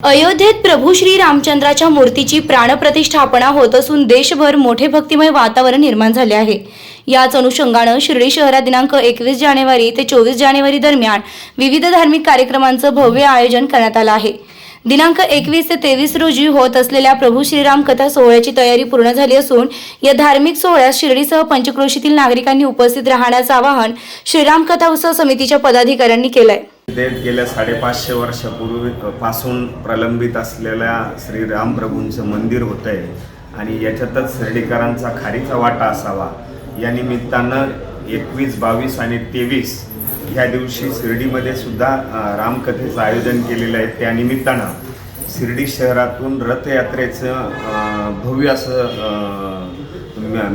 अयोध्येत प्रभू श्री रामचंद्राच्या मूर्तीची प्राणप्रतिष्ठापना होत असून देशभर मोठे भक्तिमय वातावरण निर्माण झाले आहे. याच अनुषंगानं शिर्डी शहरात दिनांक एकवीस जानेवारी ते चोवीस जानेवारी दरम्यान विविध धार्मिक कार्यक्रमांचं भव्य आयोजन करण्यात आलं आहे. दिनांक एकवीस ते तेवीस रोजी होत असलेल्या प्रभू श्रीराम कथा सोहळ्याची तयारी पूर्ण झाली असून या धार्मिक सोहळ्यात शिर्डीसह पंचक्रोशीतील नागरिकांनी उपस्थित राहण्याचं आवाहन श्रीराम कथा उत्सव समितीच्या पदाधिकाऱ्यांनी केलं आहे ते गेल्या साडेपाचशे वर्षापूर्वी पासून प्रलंबित असलेल्या श्री रामप्रभूंचं मंदिर होतं आहे आणि याच्यातच शिर्डीकरांचा खारीचा वाटा असावा. या निमित्तानं एकवीस बावीस आणि तेवीस ह्या दिवशी शिर्डीमध्ये सुद्धा रामकथेचं आयोजन केलेलं आहे. त्या निमित्तानं शिर्डी शहरातून रथयात्रेचं भव्य असं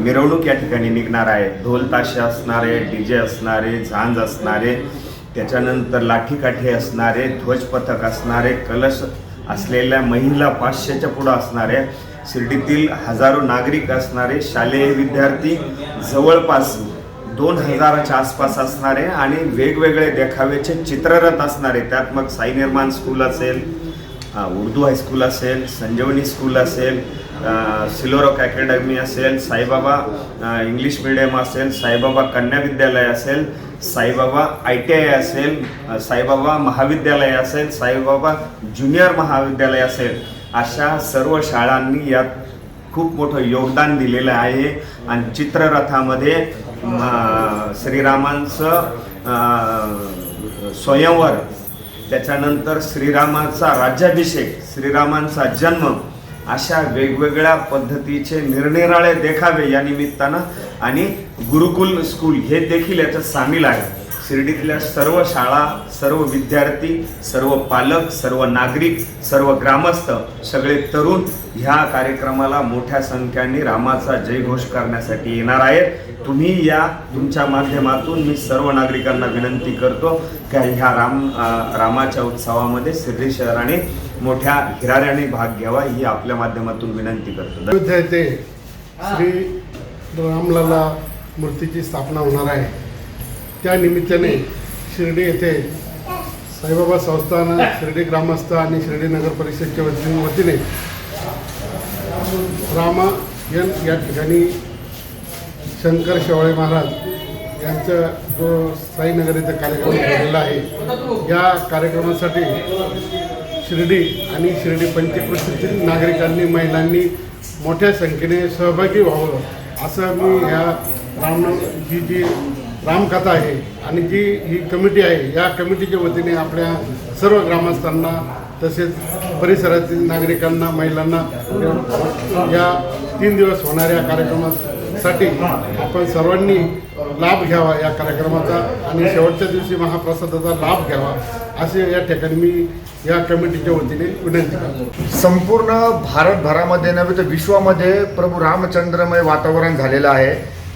मिरवणूक या ठिकाणी निघणार आहे. ढोल ताशे असणारे डी जे असणारे झांज असणारे त्याच्यानंतर लाठीकाठी असणारे ध्वजपथक असणारे कलश असलेल्या महिला पाचशेच्या पुढं असणाऱ्या शिर्डीतील हजारो नागरिक असणारे शालेय विद्यार्थी जवळपास दोन हजाराच्या आसपास असणारे आणि वेगवेगळे देखावेचे चित्ररथ असणारे. त्यात मग साई निर्माण स्कूल असेल उर्दू हायस्कूल असेल संजीवनी स्कूल असेल सिलोरॉक अकॅडमी असेल साईबाबा इंग्लिश मिडियम असेल साईबाबा कन्या विद्यालय असेल साईबाबा आय टी आय असेल साईबाबा महाविद्यालय असेल साईबाबा ज्युनियर महाविद्यालय असेल अशा सर्व शाळांनी यात खूप मोठं योगदान दिलेलं आहे. आणि चित्ररथामध्ये श्रीरामांचं स्वयंवर त्याच्यानंतर श्रीरामाचा राज्याभिषेक श्रीरामांचा जन्म अशा वेगवेगळ्या पद्धतीचे निरनिराळे देखावे या निमित्तानं आणि गुरुकुल स्कूल हे देखील याच्यात सामील आहे. शिर्डीतल्या सर्व शाळा सर्व विद्यार्थी सर्व पालक सर्व नागरिक सर्व ग्रामस्थ सगळे तरुण ह्या कार्यक्रमाला मोठ्या संख्येने रामाचा जयघोष करण्यासाठी येणार आहेत. तुम्ही या तुमच्या माध्यमातून मी सर्व नागरिकांना विनंती करतो की ह्या राम रामाच्या उत्सवामध्ये शिर्डी शहराने मोठ्या हिराऱ्याने भाग घ्यावा ही आपल्या माध्यमातून विनंती करतो. अयोध्या येथे श्री रामलला मूर्तीची स्थापना होणार आहे. त्या निमित्ताने शिर्डी येथे साईबाबा संस्थान शिर्डी ग्रामस्थ आणि शिर्डी नगर परिषदच्या वती- वतीने रामायण या ठिकाणी शंकर शेवाळे महाराज यांचा जो साईनगर येथे कार्यक्रम ठेवलेला आहे या कार्यक्रमासाठी शिर्डी आणि शिर्डी पंचकृषीतील नागरिकांनी महिलांनी मोठ्या संख्येने सहभागी व्हावं. असं मी ह्या राम जी जी रामकथा आहे आणि जी ही कमिटी आहे या कमिटीच्या वतीने आपल्या सर्व ग्रामस्थांना तसेच परिसरातील नागरिकांना महिलांना या तीन दिवस होणाऱ्या कार्यक्रमात साठी आपण सर्वांनी लाभ घ्यावा या कार्यक्रमाचा आणि शेवटच्या दिवशी महाप्रसादाचा लाभ घ्यावा असे या ठिकाणी मी या कमिटीच्या वतीने विनंती करतो. संपूर्ण भारतभरामध्ये नव्हे तर विश्वामध्ये प्रभू रामचंद्रमय वातावरण झालेलं आहे.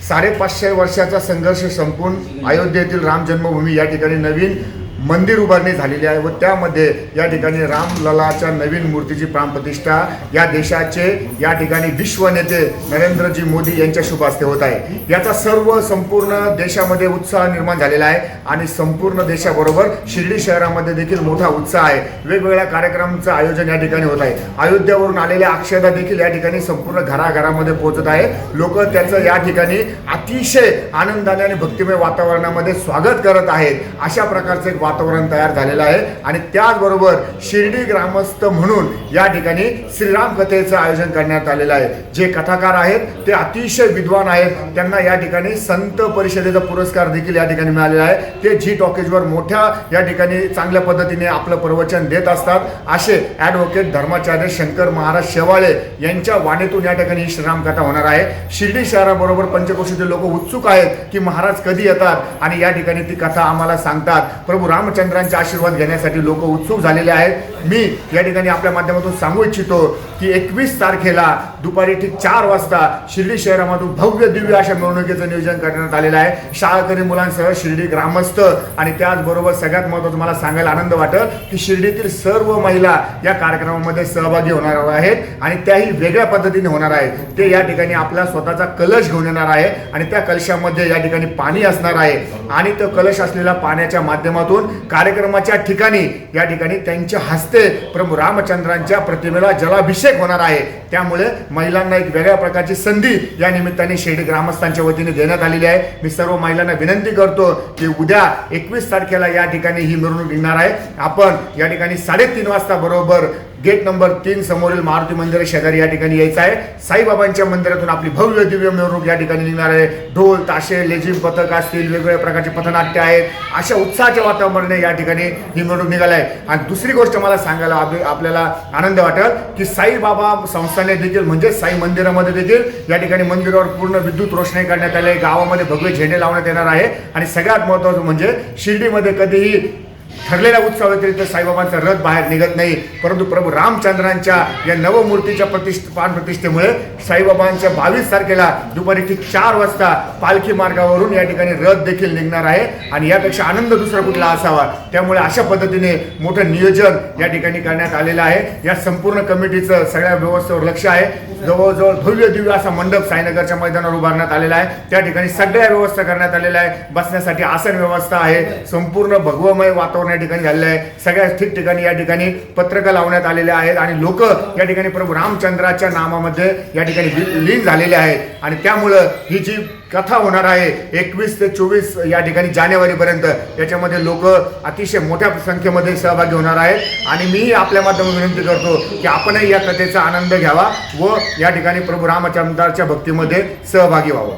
साडेपाचशे वर्षाचा संघर्ष संपून अयोध्येतील राम जन्मभूमी या ठिकाणी नवीन मंदिर उभारणी झालेली आहे व त्यामध्ये या ठिकाणी रामललाच्या नवीन मूर्तीची प्राणप्रतिष्ठा या देशाचे या ठिकाणी विश्व नेते नरेंद्रजी मोदी यांच्या शुभ हस्ते होत आहे. याचा सर्व संपूर्ण देशामध्ये उत्साह निर्माण झालेला आहे आणि संपूर्ण देशाबरोबर शिर्डी शहरामध्ये देखील मोठा उत्साह आहे. वेगवेगळ्या कार्यक्रमांचं आयोजन या ठिकाणी होत आहे. अयोध्यावरून आलेल्या अक्षदा देखील या ठिकाणी संपूर्ण घराघरामध्ये पोहोचत आहे. लोक त्याचं या ठिकाणी अतिशय आनंदाने आणि भक्तिमय वातावरणामध्ये स्वागत करत आहेत. अशा प्रकारचं एक वातावरण तयार झालेलं आहे. आणि त्याचबरोबर शिर्डी ग्रामस्थ म्हणून या ठिकाणी श्रीराम कथेचं आयोजन करण्यात आलेलं आहे. जे कथाकार आहेत ते अतिशय विद्वान आहेत. त्यांना या ठिकाणी संत परिषदेचा पुरस्कार देखील या ठिकाणी मिळालेला आहे. ते झी टॉकेजवर मोठ्या या ठिकाणी चांगल्या पद्धतीने आपलं प्रवचन देत असतात. असे ॲडव्होकेट धर्माचार्य शंकर महाराज शेवाळे यांच्या वाणीतून या ठिकाणी ही श्रीराम कथा होणार आहे. शिर्डी शहराबरोबर पंचकोशीतील लोक उत्सुक आहेत की महाराज कधी येतात आणि या ठिकाणी ती कथा आम्हाला सांगतात. प्रभू रामचंद्रांचे आशीर्वाद घेण्यासाठी लोक उत्सुक झालेले आहेत. मी या ठिकाणी आपल्या माध्यमातून सांगू इच्छितो की एकवीस तारखेला दुपारी ठीक चार वाजता शिर्डी शहरामधून भव्य दिव्य अशा मिरवणुकीचं नियोजन करण्यात आलेलं आहे. शाळकरी मुलांसह शिर्डी ग्रामस्थ आणि त्याचबरोबर सगळ्यात महत्त्वाचं मला सांगायला आनंद वाटत की शिर्डीतील सर्व महिला या कार्यक्रमामध्ये सहभागी होणार आहेत आणि त्याही वेगळ्या पद्धतीने होणार आहेत. ते या ठिकाणी आपला स्वतःचा कलश घेऊन येणार आहे आणि त्या कलशामध्ये या ठिकाणी पाणी असणार आहे. आणि तो कलश असलेल्या पाण्याच्या माध्यमातून कार्यक्रमाच्या ठिकाणी या ठिकाणी त्यांच्या हस्ते प्रभू रामचंद्रांच्या प्रतिमेला जलाभिषेक होणार आहे. त्यामुळे महिलांना एक वेगळ्या प्रकारची संधी या निमित्ताने शेडी ग्रामस्थांच्या वतीने देण्यात आलेली आहे. मी सर्व महिलांना विनंती करतो की उद्या एकवीस तारखेला या ठिकाणी ही मिरवणूक निघणार आहे. आपण या ठिकाणी साडेतीन वाजता बरोबर गेट नंबर तीन समोरील मारुती मंदिर शेजारी या ठिकाणी यायचं आहे. साईबाबांच्या मंदिरातून आपली भव्य दिव्य मिरवणूक या ठिकाणी निघणार आहे. ढोल ताशे लेझिम पथक असतील वेगवेगळ्या प्रकारचे पथनाट्य आहेत. अशा उत्साहाच्या वातावरणाने या ठिकाणी ही मिरवणूक निघाला आहे आणि दुसरी गोष्ट मला सांगायला आपल्याला आनंद वाटेल की साईबाबा संस्थाने देखील म्हणजे साई मंदिरामध्ये देखील या ठिकाणी मंदिरावर पूर्ण विद्युत रोषणाई करण्यात आली आहे. गावामध्ये भगवे झेंडे लावण्यात येणार आहे. आणि सगळ्यात महत्त्वाचं म्हणजे शिर्डीमध्ये कधीही ठरलेल्या उत्सवाव्यतिरिक्त साईबाबांचा रथ बाहेर निघत नाही. परंतु प्रभू रामचंद्रांच्या या नवमूर्तीच्या प्रतिष्ठ पान प्रतिष्ठेमुळे साईबाबांच्या बावीस तारखेला दुपारी ठीक चार वाजता पालखी मार्गावरून या ठिकाणी रथ देखील निघणार आहे आणि यापेक्षा आनंद दुसरा कुठला असावा? त्यामुळे अशा पद्धतीने मोठं नियोजन या ठिकाणी करण्यात आलेलं आहे. या संपूर्ण कमिटीचं सगळ्या व्यवस्थेवर लक्ष आहे. जवळजवळ भव्य दिव्य असा मंडप साईनगरच्या मैदानावर उभारण्यात आलेला आहे. त्या ठिकाणी सगळ्या व्यवस्था करण्यात आलेल्या आहे. बसण्यासाठी आसन व्यवस्था आहे. संपूर्ण भगवमय वातावरण या ठिकाणी झालेलं आहे. सगळ्या ठिकठिकाणी या ठिकाणी पत्रकं लावण्यात आलेले आहेत आणि लोक या ठिकाणी प्रभू रामचंद्राच्या नामामध्ये या ठिकाणी लीन झालेले आहेत आणि त्यामुळं ही जी कथा होणार आहे एकवीस ते चोवीस या ठिकाणी जानेवारीपर्यंत याच्यामध्ये लोक अतिशय मोठ्या संख्येमध्ये सहभागी होणार आहेत. आणि मी आपल्या माध्यमातून विनंती करतो की आपणही या कथेचा आनंद घ्यावा व या ठिकाणी प्रभू रामचंद्राच्या भक्तीमध्ये सहभागी व्हावं.